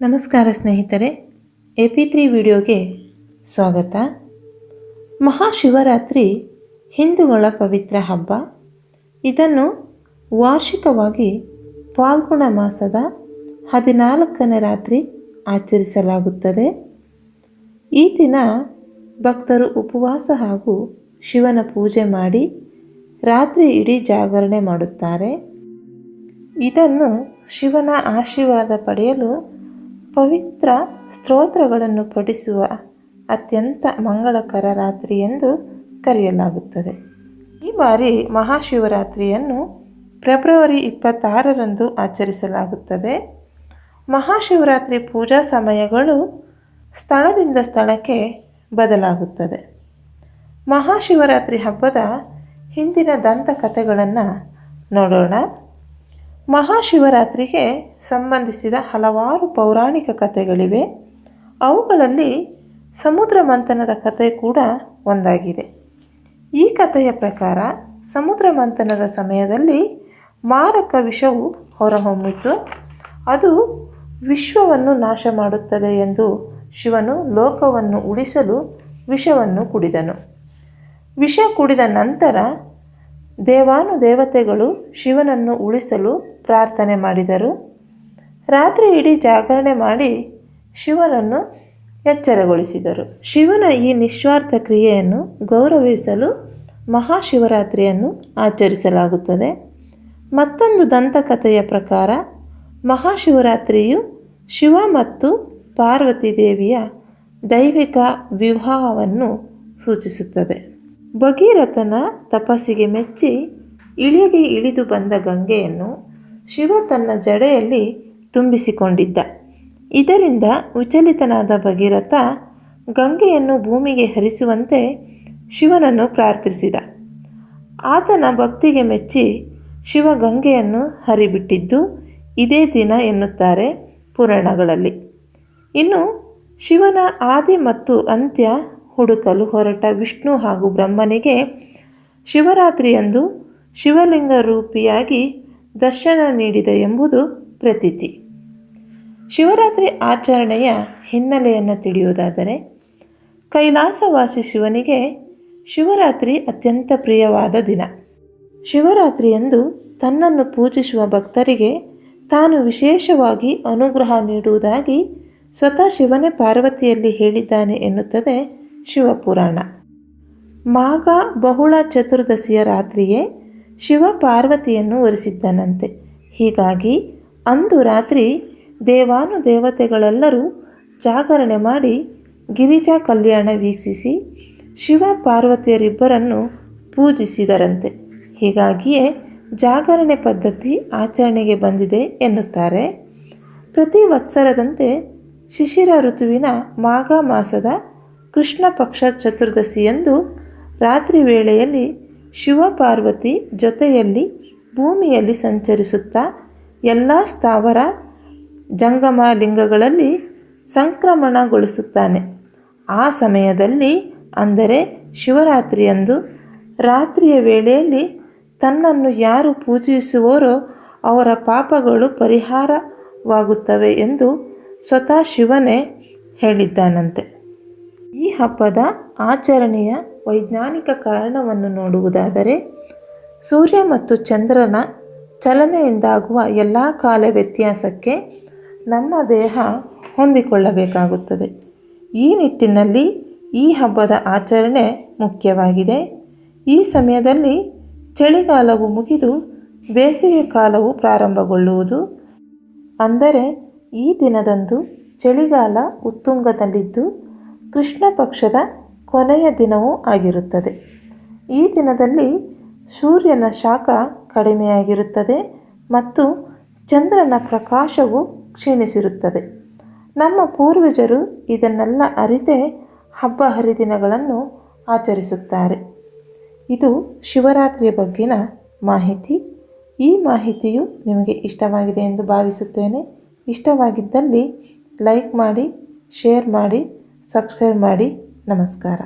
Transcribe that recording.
ನಮಸ್ಕಾರ ಸ್ನೇಹಿತರೆ, A P three ವಿಡಿಯೋಗೆ ಸ್ವಾಗತ. ಮಹಾಶಿವರಾತ್ರಿ ಹಿಂದೂಗಳ ಪವಿತ್ರ ಹಬ್ಬ. ಇದನ್ನು ವಾರ್ಷಿಕವಾಗಿ ಫಾಲ್ಗುಣ ಮಾಸದ ಹದಿನಾಲ್ಕನೇ ರಾತ್ರಿ ಆಚರಿಸಲಾಗುತ್ತದೆ. ಈ ದಿನ ಭಕ್ತರು ಉಪವಾಸ ಹಾಗೂ ಶಿವನ ಪೂಜೆ ಮಾಡಿ ರಾತ್ರಿ ಇಡೀ ಜಾಗರಣೆ ಮಾಡುತ್ತಾರೆ. ಇದನ್ನು ಶಿವನ ಆಶೀರ್ವಾದ ಪಡೆಯಲು ಪವಿತ್ರ ಸ್ತೋತ್ರಗಳನ್ನು ಪಠಿಸುವ ಅತ್ಯಂತ ಮಂಗಳಕರ ರಾತ್ರಿ ಎಂದು ಕರೆಯಲಾಗುತ್ತದೆ. ಈ ಬಾರಿ ಮಹಾಶಿವರಾತ್ರಿಯನ್ನು ಫೆಬ್ರವರಿ ಇಪ್ಪತ್ತಾರರಂದು ಆಚರಿಸಲಾಗುತ್ತದೆ. ಮಹಾಶಿವರಾತ್ರಿ ಪೂಜಾ ಸಮಯಗಳು ಸ್ಥಳದಿಂದ ಸ್ಥಳಕ್ಕೆ ಬದಲಾಗುತ್ತದೆ. ಮಹಾಶಿವರಾತ್ರಿ ಹಬ್ಬದ ಹಿಂದಿನ ದಂತಕಥೆಗಳನ್ನು ನೋಡೋಣ. ಮಹಾಶಿವರಾತ್ರಿಗೆ ಸಂಬಂಧಿಸಿದ ಹಲವಾರು ಪೌರಾಣಿಕ ಕಥೆಗಳಿವೆ. ಅವುಗಳಲ್ಲಿ ಸಮುದ್ರ ಮಂಥನದ ಕಥೆ ಕೂಡ ಒಂದಾಗಿದೆ. ಈ ಕಥೆಯ ಪ್ರಕಾರ ಸಮುದ್ರ ಮಂಥನದ ಸಮಯದಲ್ಲಿ ಮಾರಕ ವಿಷವು ಹೊರಹೊಮ್ಮಿತು. ಅದು ವಿಶ್ವವನ್ನು ನಾಶ ಮಾಡುತ್ತದೆ ಎಂದು ಶಿವನು ಲೋಕವನ್ನು ಉಳಿಸಲು ವಿಷವನ್ನು ಕುಡಿದನು. ವಿಷ ಕುಡಿದ ನಂತರ ದೇವಾನುದೇವತೆಗಳು ಶಿವನನ್ನು ಉಳಿಸಲು ಪ್ರಾರ್ಥನೆ ಮಾಡಿದರು. ರಾತ್ರಿ ಇಡೀ ಜಾಗರಣೆ ಮಾಡಿ ಶಿವನನ್ನು ಎಚ್ಚರಗೊಳಿಸಿದರು. ಶಿವನ ಈ ನಿಸ್ವಾರ್ಥ ಕ್ರಿಯೆಯನ್ನು ಗೌರವಿಸಲು ಮಹಾಶಿವರಾತ್ರಿಯನ್ನು ಆಚರಿಸಲಾಗುತ್ತದೆ. ಮತ್ತೊಂದು ದಂತಕಥೆಯ ಪ್ರಕಾರ, ಮಹಾಶಿವರಾತ್ರಿಯು ಶಿವ ಮತ್ತು ಪಾರ್ವತಿ ದೇವಿಯ ದೈವಿಕ ವಿವಾಹವನ್ನು ಸೂಚಿಸುತ್ತದೆ. ಭಗೀರಥನ ತಪಸ್ಸಿಗೆ ಮೆಚ್ಚಿ ಇಳಿಗೆ ಇಳಿದು ಬಂದ ಗಂಗೆಯನ್ನು ಶಿವ ತನ್ನ ಜಡೆಯಲ್ಲಿ ತುಂಬಿಸಿಕೊಂಡಿದ್ದ. ಇದರಿಂದ ವಿಚಲಿತನಾದ ಭಗೀರಥ ಗಂಗೆಯನ್ನು ಭೂಮಿಗೆ ಹರಿಸುವಂತೆ ಶಿವನನ್ನು ಪ್ರಾರ್ಥಿಸಿದ. ಆತನ ಭಕ್ತಿಗೆ ಮೆಚ್ಚಿ ಶಿವ ಗಂಗೆಯನ್ನು ಹರಿಬಿಟ್ಟಿದ್ದು ಇದೇ ದಿನ ಎನ್ನುತ್ತಾರೆ ಪುರಾಣಗಳಲ್ಲಿ. ಇನ್ನು ಶಿವನ ಆದಿ ಮತ್ತು ಅಂತ್ಯ ಹುಡುಕಲು ಹೊರಟ ವಿಷ್ಣು ಹಾಗೂ ಬ್ರಹ್ಮನಿಗೆ ಶಿವರಾತ್ರಿಯಂದು ಶಿವಲಿಂಗ ರೂಪಿಯಾಗಿ ದರ್ಶನ ನೀಡಿದೆ ಎಂಬುದು ಪ್ರತೀತಿ. ಶಿವರಾತ್ರಿ ಆಚರಣೆಯ ಹಿನ್ನೆಲೆಯನ್ನು ತಿಳಿಯುವುದಾದರೆ, ಕೈಲಾಸವಾಸಿ ಶಿವನಿಗೆ ಶಿವರಾತ್ರಿ ಅತ್ಯಂತ ಪ್ರಿಯವಾದ ದಿನ. ಶಿವರಾತ್ರಿಯಂದು ತನ್ನನ್ನು ಪೂಜಿಸುವ ಭಕ್ತರಿಗೆ ತಾನು ವಿಶೇಷವಾಗಿ ಅನುಗ್ರಹ ನೀಡುವುದಾಗಿ ಸ್ವತಃ ಶಿವನೇ ಪಾರ್ವತಿಯಲ್ಲಿ ಹೇಳಿದ್ದಾನೆ ಎನ್ನುತ್ತದೆ ಶಿವಪುರಾಣ. ಮಾಘ ಬಹುಳ ಚತುರ್ದಶಿಯ ರಾತ್ರಿಯೇ ಶಿವ ಪಾರ್ವತಿಯನ್ನು ಒರೆಸಿದ್ದನಂತೆ. ಹೀಗಾಗಿ ಅಂದು ರಾತ್ರಿ ದೇವಾನುದೇವತೆಗಳೆಲ್ಲರೂ ಜಾಗರಣೆ ಮಾಡಿ ಗಿರಿಜಾ ಕಲ್ಯಾಣ ವೀಕ್ಷಿಸಿ ಶಿವ ಪಾರ್ವತಿಯರಿಬ್ಬರನ್ನು ಪೂಜಿಸಿದರಂತೆ. ಹೀಗಾಗಿಯೇ ಜಾಗರಣೆ ಪದ್ಧತಿ ಆಚರಣೆಗೆ ಬಂದಿದೆ ಎನ್ನುತ್ತಾರೆ. ಪ್ರತಿ ವತ್ಸರದಂತೆ ಶಿಶಿರ ಋತುವಿನ ಮಾಘ ಮಾಸದ ಕೃಷ್ಣ ಪಕ್ಷ ಚತುರ್ದಶಿಯಂದು ರಾತ್ರಿ ವೇಳೆಯಲ್ಲಿ ಶಿವ ಪಾರ್ವತಿ ಜೊತೆಯಲ್ಲಿ ಭೂಮಿಯಲ್ಲಿ ಸಂಚರಿಸುತ್ತಾ ಎಲ್ಲ ಸ್ಥಾವರ ಜಂಗಮ ಲಿಂಗಗಳಲ್ಲಿ ಸಂಕ್ರಮಣಗೊಳಿಸುತ್ತಾನೆ. ಆ ಸಮಯದಲ್ಲಿ, ಅಂದರೆ ಶಿವರಾತ್ರಿಯಂದು, ರಾತ್ರಿಯ ವೇಳೆಯಲ್ಲಿ ತನ್ನನ್ನು ಯಾರು ಪೂಜಿಸುವರೋ ಅವರ ಪಾಪಗಳು ಪರಿಹಾರವಾಗುತ್ತವೆ ಎಂದು ಸ್ವತಃ ಶಿವನೇ ಹೇಳಿದ್ದಾನಂತೆ. ಈ ಹಬ್ಬದ ಆಚರಣೆಯ ವೈಜ್ಞಾನಿಕ ಕಾರಣವನ್ನು ನೋಡುವುದಾದರೆ, ಸೂರ್ಯ ಮತ್ತು ಚಂದ್ರನ ಚಲನೆಯಿಂದಾಗುವ ಎಲ್ಲ ಕಾಲ ವ್ಯತ್ಯಾಸಕ್ಕೆ ನಮ್ಮ ದೇಹ ಹೊಂದಿಕೊಳ್ಳಬೇಕಾಗುತ್ತದೆ. ಈ ನಿಟ್ಟಿನಲ್ಲಿ ಈ ಹಬ್ಬದ ಆಚರಣೆ ಮುಖ್ಯವಾಗಿದೆ. ಈ ಸಮಯದಲ್ಲಿ ಚಳಿಗಾಲವು ಮುಗಿದು ಬೇಸಿಗೆ ಕಾಲವು ಪ್ರಾರಂಭಗೊಳ್ಳುವುದು. ಅಂದರೆ, ಈ ದಿನದಂದು ಚಳಿಗಾಲ ಉತ್ತುಂಗದಲ್ಲಿದ್ದು, ಕೃಷ್ಣ ಪಕ್ಷದ ಕೊನೆಯ ದಿನವೂ ಆಗಿರುತ್ತದೆ. ಈ ದಿನದಲ್ಲಿ ಸೂರ್ಯನ ಶಾಖ ಕಡಿಮೆಯಾಗಿರುತ್ತದೆ ಮತ್ತು ಚಂದ್ರನ ಪ್ರಕಾಶವು ಕ್ಷೀಣಿಸಿರುತ್ತದೆ. ನಮ್ಮ ಪೂರ್ವಜರು ಇದನ್ನೆಲ್ಲ ಅರಿತೇ ಹಬ್ಬ ಹರಿದಿನಗಳನ್ನು ಆಚರಿಸುತ್ತಾರೆ. ಇದು ಶಿವರಾತ್ರಿಯ ಬಗ್ಗಿನ ಮಾಹಿತಿ. ಈ ಮಾಹಿತಿಯು ನಿಮಗೆ ಇಷ್ಟವಾಗಿದೆ ಎಂದು ಭಾವಿಸುತ್ತೇನೆ. ಇಷ್ಟವಾಗಿದ್ದಲ್ಲಿ ಲೈಕ್ ಮಾಡಿ, ಶೇರ್ ಮಾಡಿ, ಸಬ್ಸ್ಕ್ರೈಬ್ ಮಾಡಿ. ನಮಸ್ಕಾರ